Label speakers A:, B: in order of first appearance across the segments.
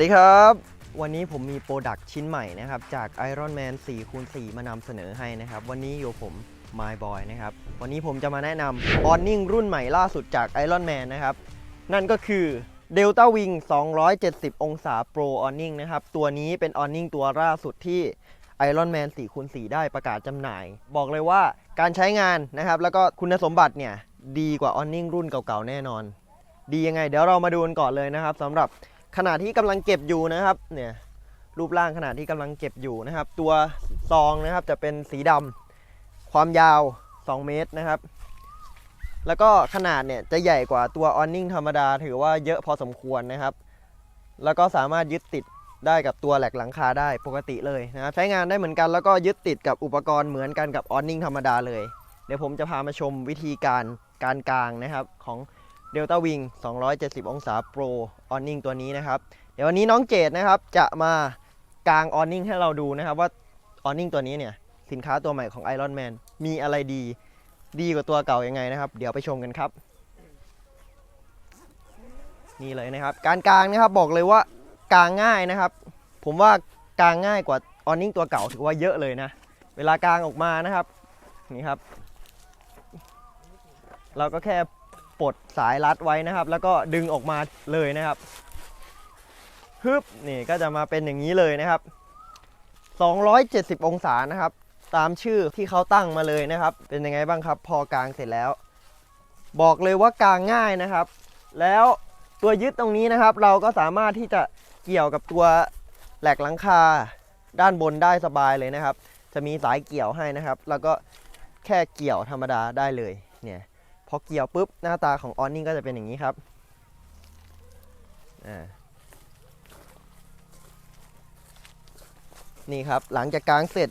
A: วัสดีครับ วันนี้ผมมีโปรดักต์ชิ้นใหม่นะครับ จาก Iron Man 4คูณ4มานำเสนอให้นะครับ วันนี้อยู่ผม My Boy นะครับ วันนี้ผมจะมาแนะนำ Awning รุ่นใหม่ล่าสุดจาก Iron Man นะครับ นั่นก็คือ Delta Wing 270 องศา Pro Awning นะครับ ตัวนี้เป็น Awning ตัวล่าสุดที่ Iron Man 4คูณ4ได้ประกาศจำหน่าย บอกเลยว่าการใช้งานนะครับ แล้วก็คุณสมบัติเนี่ยดีกว่า Awning รุ่นเก่าๆแน่นอน ดียังไง เดี๋ยวเรามาดูกันก่อนเลยนะครับสำหรับ ขณะที่กำลังเก็บอยู่นะครับเนี่ยรูปร่างขณะที่กำลังเก็บอยู่นะครับ ตัวซองนะครับจะเป็นสีดำความยาว 2 เมตรนะครับ แล้วก็ขนาดเนี่ยจะใหญ่กว่าตัวออนนิ่งธรรมดา ถือว่าเยอะพอสมควรนะครับ แล้วก็สามารถยึดติดได้กับตัวแหลกหลังคาได้ปกติเลยนะครับใช้งานได้เหมือนกันแล้วก็ยึดติดกับอุปกรณ์เหมือนกันกับออนนิ่งธรรมดาเลย เดี๋ยวผมจะพามาชมวิธีการการกลางนะครับของ Delta Wing 270 องศา Pro Awning ตัวนี้นะครับ เดี๋ยววันนี้น้องเจดนะครับจะมากาง Awning ให้เราดูนะครับ ว่า Awning ตัวนี้เนี่ยสินค้าตัวใหม่ของ Iron Man มีอะไรดี ดีกว่าตัวเก่ายังไงนะครับ เดี๋ยวไปชมกันครับ นี่เลยนะครับ การกางนะครับบอกเลยว่ากางง่ายนะครับ ผมว่ากางง่ายกว่า Awning ตัวเก่าถือว่าเยอะเลยนะ เวลากางออกมานะครับนี่ครับ เราก็แค่ ปลดสายรัดไว้นะครับ แล้วก็ดึงออกมาเลยนะครับฮึบนี่ก็จะมาเป็นอย่างนี้เลยนะครับ 270 องศานะครับ ตามชื่อที่เขาตั้งมาเลยนะครับ เป็นยังไงบ้างครับ พอกลางเสร็จแล้ว บอกเลยว่ากลางง่ายนะครับ แล้วตัวยึดตรงนี้นะครับ เราก็สามารถที่จะเกี่ยวกับตัวแหลกหลังคาด้านบนได้สบายเลยนะครับ จะมีสายเกี่ยวให้นะครับ แล้วก็แค่เกี่ยวธรรมดาได้เลยเนี่ย พอเกี่ยวปุ๊บหน้าตาของออนนิ่งก็จะเป็นอย่างนี้ครับนี่ครับหลังจากกางเสร็จ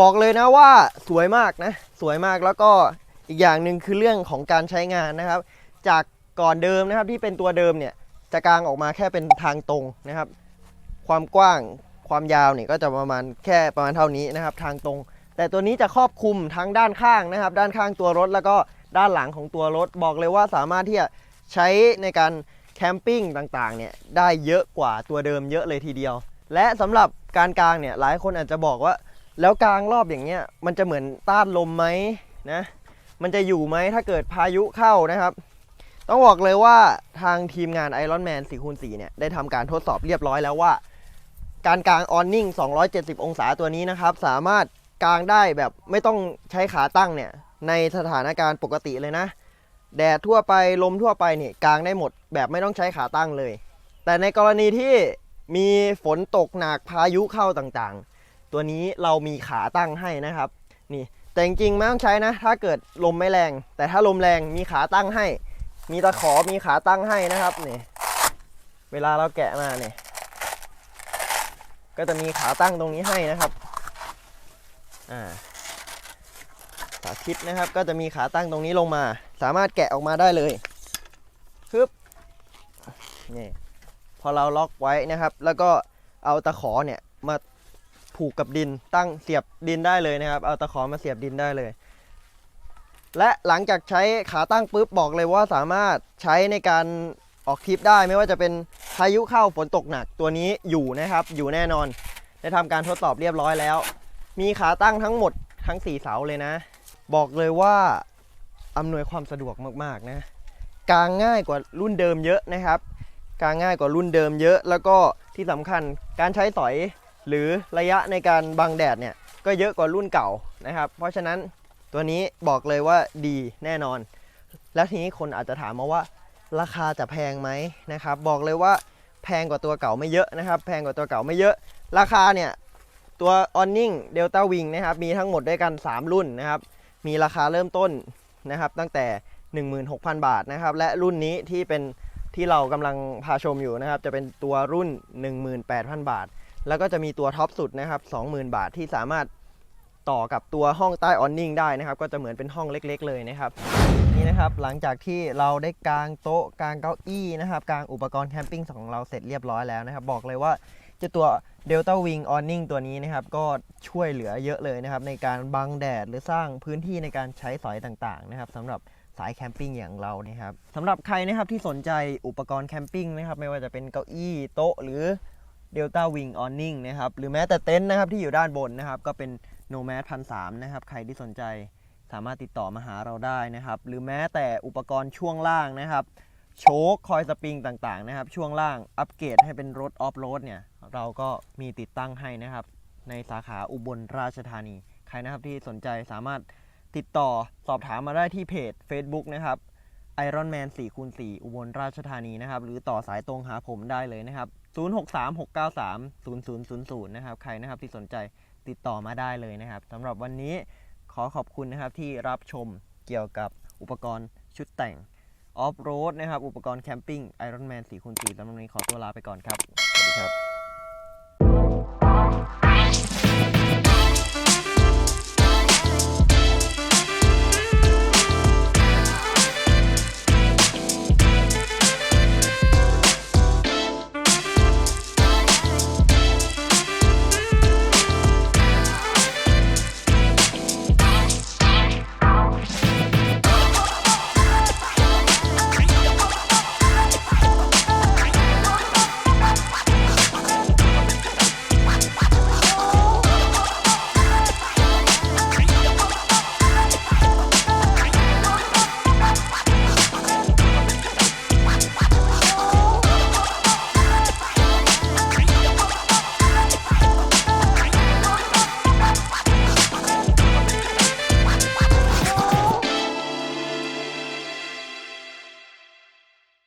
A: บอกเลยนะว่าสวยมากนะ สวยมากแล้วก็อีกอย่างหนึ่งคือเรื่องของการใช้งานนะครับ จากก่อนเดิมนะครับที่เป็นตัวเดิมเนี่ยจะกลางออกมาแค่เป็นทางตรงนะครับ ความกว้างความยาวเนี่ยก็จะประมาณแค่ประมาณเท่านี้นะครับ ทางตรง แต่ตัวนี้จะครอบคลุมทั้งด้านข้างนะครับ ด้านข้างตัวรถแล้วก็ ด้านหลังของตัวรถ บอกเลยว่าสามารถที่จะใช้ในการแคมปิ้งต่างๆเนี่ยได้เยอะกว่าตัวเดิมเยอะเลยทีเดียว และสำหรับการกลางเนี่ยหลายคนอาจจะบอกว่า แล้วกลางรอบอย่างเงี้ยมันจะเหมือนต้านลมไหมนะมันจะอยู่ไหมถ้าเกิดพายุเข้านะครับ ต้องบอกเลยว่าทางทีมงาน Iron Man 4คูณ4เนี่ยได้ทำการทดสอบเรียบร้อยแล้วว่า การกลางออนนิ่ง270 องศาตัวนี้นะครับ สามารถกลางได้แบบไม่ต้องใช้ขาตั้งเนี่ย ในสถานการณ์ปกติเลยนะ แดดทั่วไปลมทั่วไปเนี่ยกางได้หมดแบบไม่ต้องใช้ขาตั้งเลย แต่ในกรณีที่มีฝนตกหนักพายุเข้าต่างๆ ตัวนี้เรามีขาตั้งให้นะครับนี่แต่จริงๆไม่ต้องใช้นะ ถ้าเกิดลมไม่แรง แต่ถ้าลมแรงมีขาตั้งให้ มีตะขอมีขาตั้งให้นะครับนี่เวลาเราแกะมาเนี่ยก็จะมีขาตั้งตรงนี้ให้นะครับอ่า สาธิตนะครับ ก็จะมีขาตั้งตรงนี้ลงมา สามารถแกะออกมาได้เลยปึ๊บนี่พอเราล็อกไว้นะครับ แล้วก็เอาตะขอเนี่ยมาผูกกับดินตั้งเสียบดินได้เลยนะครับ เอาตะขอมาเสียบดินได้เลย และหลังจากใช้ขาตั้งปุ๊บบอกเลยว่าสามารถใช้ในการออกทริปได้ไม่ว่าจะเป็นพายุเข้าฝนตกหนักตัวนี้อยู่นะครับ อยู่แน่นอน ได้ทำการทดสอบเรียบร้อยแล้ว มีขาตั้งทั้งหมดทั้ง 4 เสาเลยนะ บอกเลยว่าอำนวยความสะดวกมากๆนะกางง่ายกว่ารุ่นเดิมเยอะนะครับกางง่ายกว่ารุ่นเดิมเยอะ แล้วก็ที่สำคัญการใช้สอยหรือระยะในการบังแดดเนี่ยก็เยอะกว่ารุ่นเก่านะครับ เพราะฉะนั้นตัวนี้บอกเลยว่าดีแน่นอน แล้วทีนี้คนอาจจะถามมาว่า ราคาจะแพงไหมนะครับ บอกเลยว่าแพงกว่าตัวเก่าไม่เยอะนะครับ แพงกว่าตัวเก่าไม่เยอะ ราคาเนี่ยตัว Awning Delta Wing นะครับมีทั้งหมดด้วยกัน 3 รุ่นนะครับ มีราคาเริ่มต้นนะครับ ตั้งแต่ 16,000 บาทนะครับ และรุ่นนี้ที่เป็นที่เรากำลังพาชมอยู่นะครับ จะเป็นตัวรุ่น 18,000 บาท แล้วก็จะมีตัวท็อปสุดนะครับ 20,000 บาทที่สามารถต่อกับตัวห้องใต้ Awning ได้นะครับ ก็จะเหมือนเป็นห้องเล็ก ๆ เลยนะครับนี่นะครับหลังจากที่เราได้กางโต๊ะกางเก้าอี้นะครับกางอุปกรณ์แคมปิ้งของเราเสร็จเรียบร้อยแล้วนะครับ บอกเลยว่า จ้าตัว Delta Wing Awning ตัวนี้นะครับ ก็ช่วยเหลือเยอะเลยนะครับ ในการบังแดดหรือสร้างพื้นที่ในการใช้สอยต่างๆ นะครับสำหรับสายแคมปิ้งอย่างเรานะครับสำหรับใครนะครับที่สนใจอุปกรณ์แคมปิ้งนะครับ ไม่ว่าจะเป็นเก้าอี้โต๊ะหรือ Delta Wing Awning นะครับ หรือแม้แต่เต็นท์นะครับที่อยู่ด้านบนนะครับ ก็เป็น Nomad พันสนะครับ ใครที่สนใจสามารถติดต่อมาหาเราได้นะครับ หรือแม้แต่อุปกรณ์ช่วงล่างนะครับ โชคคอยสปริงต่างๆนะครับ ช่วงล่างอัปเกรดให้เป็นรถออฟโรดเนี่ย เราก็มีติดตั้งให้นะครับ ในสาขาอุบลราชธานี ใครนะครับที่สนใจสามารถติดต่อสอบถามมาได้ที่เพจ Facebook นะครับ Iron Man 4คูณ4อุบลราชธานีนะครับ หรือต่อสายตรงหาผมได้เลยนะครับ 0636930000 นะครับ ใครนะครับที่สนใจติดต่อมาได้เลยนะครับสำหรับวันนี้ขอขอบคุณนะครับที่รับชมเกี่ยวกับอุปกรณ์ชุดแต่งออฟโรดนะครับ อุปกรณ์แคมปิ้ง Iron Man 4คูณ4สำหรับวันนี้ขอตัวลาไปก่อนครับ สวัสดีครับ